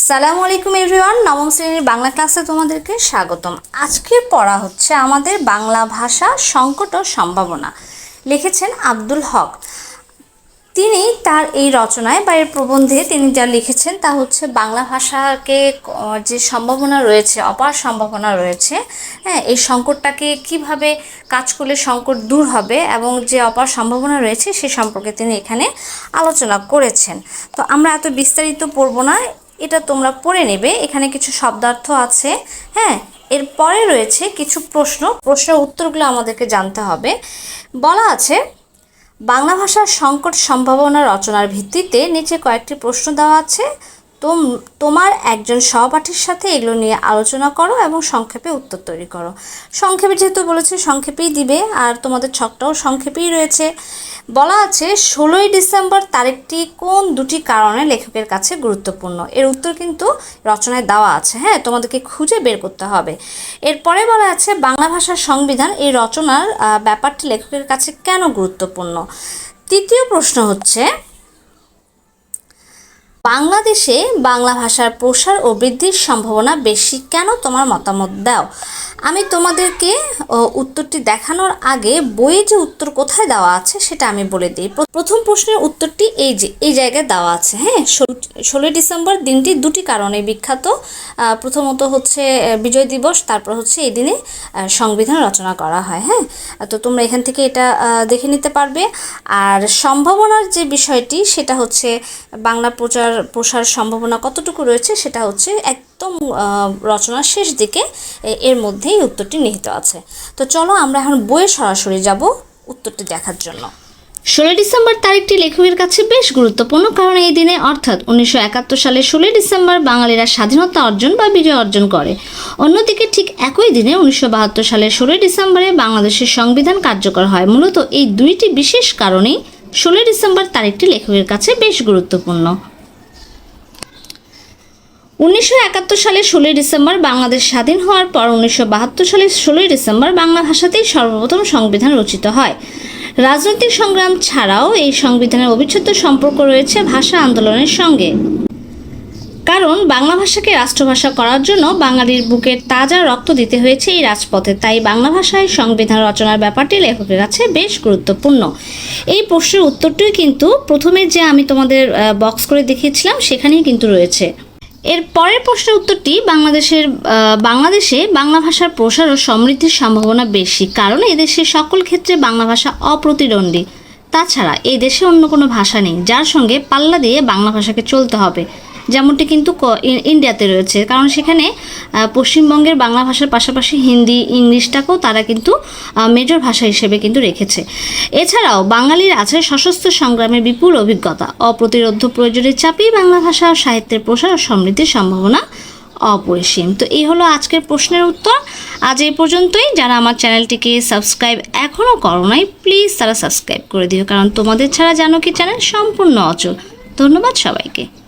আসসালামু আলাইকুম এভরিওয়ান, নবম শ্রেণির বাংলা ক্লাসে তোমাদেরকে স্বাগতম। আজকের পড়া হচ্ছে আমাদের বাংলা ভাষা সংকট ও সম্ভাবনা। লিখেছেন আব্দুল হক। তিনি তার এই রচনায় বা এর প্রবন্ধে তিনি যা লিখেছেন তা হচ্ছে বাংলা ভাষাকে যে সম্ভাবনা রয়েছে, অপার সম্ভাবনা রয়েছে হ্যাঁ এই সংকটটাকে কীভাবে কাজ করলে সংকট দূর হবে এবং যে অপার সম্ভাবনা রয়েছে সে সম্পর্কে তিনি এখানে আলোচনা করেছেন। তো আমরা এত বিস্তারিত পড়ব না এটা তোমরা পড়ে নেবে। এখানে কিছু শব্দার্থ আছে হ্যাঁ? এরপরে রয়েছে কিছু প্রশ্ন। প্রশ্নের উত্তরগুলো আমাদেরকে জানতে হবে। বলা আছে, বাংলা ভাষার সংকট সম্ভাবনা রচনার ভিত্তিতে নিচে কয়েকটি প্রশ্ন দেওয়া আছে। তোম, তোমার একজন সহপাঠীর সাথে এগুলো নিয়ে আলোচনা করো এবং সংক্ষেপে উত্তর তৈরি করো। সংক্ষেপে যেহেতু বলেছে, সংক্ষেপেই দিবে, আর তোমাদের ছকটাও সংক্ষেপেই রয়েছে। বলা আছে, ষোলোই ডিসেম্বর তারিখটি কোন দুটি কারণে লেখকের কাছে গুরুত্বপূর্ণ? এর উত্তর কিন্তু রচনায় দেওয়া আছে। হ্যাঁ তোমাদেরকে খুঁজে বের করতে হবে। এরপরে বলা আছে, বাংলা ভাষার সংবিধান এই রচনার ব্যাপারটি লেখকের কাছে কেন গুরুত্বপূর্ণ? তৃতীয় প্রশ্ন হচ্ছে বাংলাদেশে বাংলা ভাষার প্রসার ও বৃদ্ধির সম্ভাবনা বেশি কেন? তোমার মতামত দাও। আমি তোমাদেরকে উত্তরটি দেখানোর আগে বইয়ে যে উত্তর কোথায় দেওয়া আছে সেটা আমি বলে দিই। প্রথম প্রশ্নের উত্তরটি এই যে, এই জায়গায় দেওয়া আছে হ্যাঁ? ষোলোই ডিসেম্বর দিনটি দুটি কারণে বিখ্যাত। প্রথমত হচ্ছে বিজয় দিবস, তারপর হচ্ছে এই দিনে সংবিধান রচনা করা হয় হ্যাঁ? তো তোমরা এখান থেকে এটা দেখে নিতে পারবে। আর সম্ভাবনার যে বিষয়টি, সেটা হচ্ছে, বাংলা প্রচার, প্রসার সম্ভাবনা কতটুকু রয়েছে, সেটা হচ্ছে একদম আহ, রচনার শেষ দিকে এর মধ্যেই উত্তরটি নিহিত আছে। তো চলো আমরা এখন বইয়ে সরাসরি যাব উত্তরটি দেখার জন্য। ষোলোই ডিসেম্বর তারিখটি লেখকের কাছে বেশ গুরুত্বপূর্ণ কারণ এই দিনে অর্থাৎ উনিশশো একাত্তর সালে ষোলোই ডিসেম্বর বাঙালিরা স্বাধীনতা অর্জন বা বিজয় অর্জন করে। অন্যদিকে ঠিক একই দিনে উনিশশো বাহাত্তর সালে ষোলোই ডিসেম্বরে বাংলাদেশের সংবিধান কার্যকর হয়। মূলত এই দুইটি বিশেষ কারণেই ষোলোই ডিসেম্বর তারিখটি লেখকের কাছে বেশ গুরুত্বপূর্ণ। উনিশশো একাত্তর সালে ষোলোই ডিসেম্বর বাংলাদেশ স্বাধীন হওয়ার পর উনিশশো বাহাত্তর সালে ষোলোই ডিসেম্বর বাংলা ভাষাতেই সর্বপ্রথম সংবিধান রচিত হয়। রাজনৈতিক সংগ্রাম ছাড়াও এই সংবিধানের অবিচ্ছেদ্য সম্পর্ক রয়েছে ভাষা আন্দোলনের সঙ্গে। কারণ বাংলা ভাষাকে রাষ্ট্রভাষা করার জন্য বাঙালির বুকের তাজা রক্ত দিতে হয়েছে এই রাজপথে, তাই বাংলা ভাষায় সংবিধান রচনার ব্যাপারটি লেখকের কাছে বেশ গুরুত্বপূর্ণ। এই প্রশ্নের উত্তরটিও কিন্তু প্রথমে যে আমি তোমাদের বক্স করে দেখিয়েছিলাম, সেখানেই কিন্তু রয়েছে। এর পরের প্রশ্নের উত্তরটি বাংলাদেশের বাংলাদেশে বাংলা ভাষার প্রসার ও সমৃদ্ধির সম্ভাবনা বেশি। কারণ এদেশে সকল ক্ষেত্রে বাংলা ভাষা অপ্রতিদ্বন্দ্বী। তাছাড়া এই দেশে অন্য কোনো ভাষা নেই, যার সঙ্গে পাল্লা দিয়ে বাংলা ভাষাকে চলতে হবে। যেমনটি কিন্তু ইন্ডিয়াতে রয়েছে। কারণ সেখানে পশ্চিমবঙ্গের বাংলা ভাষার পাশাপাশি হিন্দি, ইংলিশটাকেও তারা কিন্তু মেজর ভাষা হিসেবে কিন্তু রেখেছে। এছাড়াও বাঙালির আছে সশস্ত্র সংগ্রামের বিপুল অভিজ্ঞতা, অপ্রতিরোধ প্রয়োজনের চাপেই বাংলা ভাষা ও সাহিত্যের প্রসার ও সমৃদ্ধির সম্ভাবনা অপরিসীম। তো এই হলো আজকের প্রশ্নের উত্তর। আজ এই পর্যন্তই। যারা আমার চ্যানেলটিকে সাবস্ক্রাইব এখনও করো নাই, প্লিজ তারা সাবস্ক্রাইব করে দিও। কারণ তোমাদের ছাড়া জানো কি চ্যানেল সম্পূর্ণ অচল। ধন্যবাদ সবাইকে।